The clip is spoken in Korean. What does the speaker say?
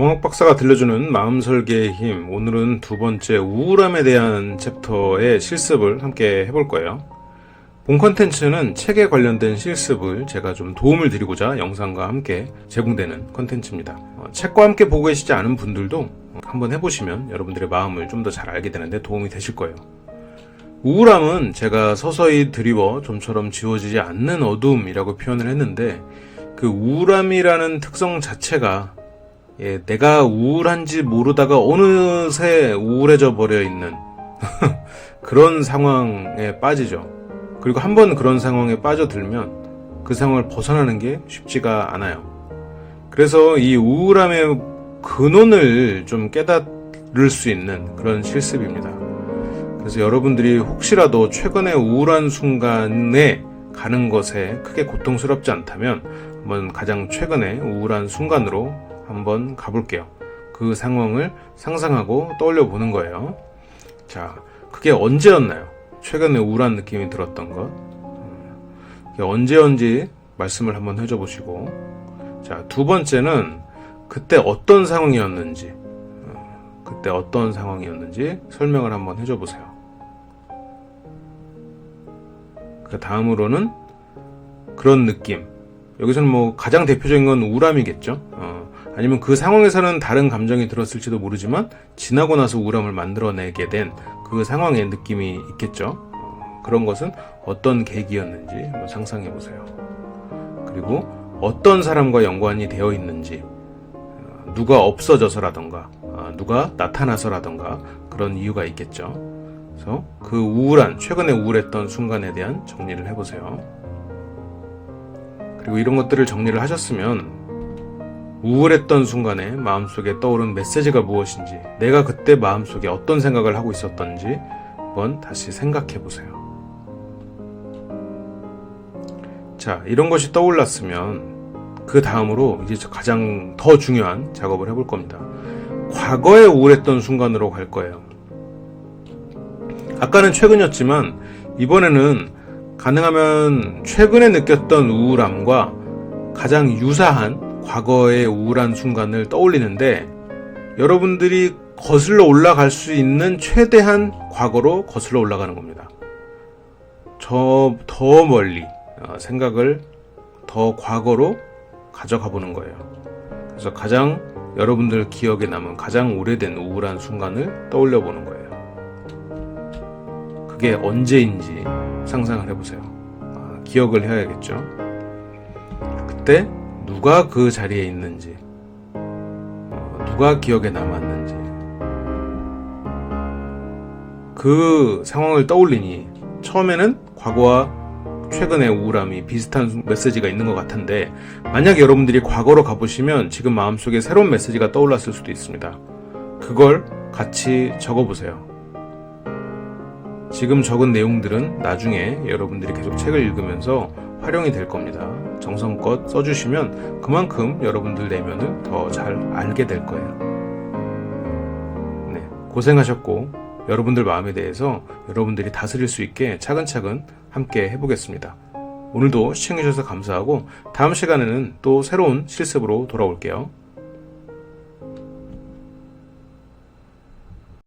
공학 박사가 들려주는 마음 설계의 힘. 오늘은 두 번째 우울함에 대한 챕터의 실습을 함께 해볼 거예요. 본 컨텐츠는 책에 관련된 실습을 제가 좀 도움을 드리고자 영상과 함께 제공되는 컨텐츠입니다. 어, 책과 함께 보고 계시지 않은 분들도 한번 해보시면 여러분들의 마음을 좀 더 잘 알게 되는데 도움이 되실 거예요. 우울함은 제가 서서히 드리워 좀처럼 지워지지 않는 어둠이라고 표현을 했는데 그 우울함이라는 특성 자체가 예, 내가 우울한지 모르다가 어느새 우울해져 버려 있는 그런 상황에 빠지죠. 그리고 한 번 그런 상황에 빠져들면 그 상황을 벗어나는 게 쉽지가 않아요. 그래서 이 우울함의 근원을 좀 깨달을 수 있는 그런 실습입니다. 그래서 여러분들이 혹시라도 최근에 우울한 순간에 가는 것에 크게 고통스럽지 않다면 한번 가장 최근에 우울한 순간으로 한번 가볼게요. 그 상황을 상상하고 떠올려 보는 거예요. 자, 그게 언제였나요? 최근에 우울한 느낌이 들었던 것. 음, 그게 언제였는지 말씀을 한번 해줘 보시고. 자, 두 번째는 그때 어떤 상황이었는지, 어, 그때 어떤 상황이었는지 설명을 한번 해줘 보세요. 그 다음으로는 그런 느낌. 여기서는 뭐 가장 대표적인 건 우울함이겠죠. 어, 아니면 그 상황에서는 다른 감정이 들었을지도 모르지만 지나고 나서 우울함을 만들어내게 된 그 상황의 느낌이 있겠죠. 어, 그런 것은 어떤 계기였는지 한번 상상해 보세요. 그리고 어떤 사람과 연관이 되어 있는지, 어, 누가 없어져서라던가, 어, 누가 나타나서라던가 그런 이유가 있겠죠. 그래서 그 우울한, 최근에 우울했던 순간에 대한 정리를 해보세요. 그리고 이런 것들을 정리를 하셨으면 우울했던 순간에 마음속에 떠오른 메시지가 무엇인지, 내가 그때 마음속에 어떤 생각을 하고 있었던지 한번 다시 생각해 보세요. 자, 이런 것이 떠올랐으면 그 다음으로 이제 가장 더 중요한 작업을 해볼 겁니다. 과거에 우울했던 순간으로 갈 거예요. 아까는 최근이었지만 이번에는 가능하면 최근에 느꼈던 우울함과 가장 유사한 과거의 우울한 순간을 떠올리는데 여러분들이 거슬러 올라갈 수 있는 최대한 과거로 거슬러 올라가는 겁니다. 저 더 멀리 어, 생각을 더 과거로 가져가 보는 거예요. 그래서 가장 여러분들 기억에 남은 가장 오래된 우울한 순간을 떠올려 보는 거예요. 그게 언제인지 상상을 해보세요. 아, 기억을 해야겠죠. 그때 누가 그 자리에 있는지, 어, 누가 기억에 남았는지, 그 상황을 떠올리니 처음에는 과거와 최근의 우울함이 비슷한 메시지가 있는 것 같은데 만약에 여러분들이 과거로 가보시면 지금 마음속에 새로운 메시지가 떠올랐을 수도 있습니다. 그걸 같이 적어보세요. 지금 적은 내용들은 나중에 여러분들이 계속 책을 읽으면서 활용이 될 겁니다. 정성껏 써주시면 그만큼 여러분들 내면을 더 잘 알게 될 거예요. 네, 고생하셨고 여러분들 마음에 대해서 여러분들이 다스릴 수 있게 차근차근 함께 해보겠습니다. 오늘도 시청해주셔서 감사하고 다음 시간에는 또 새로운 실습으로 돌아올게요.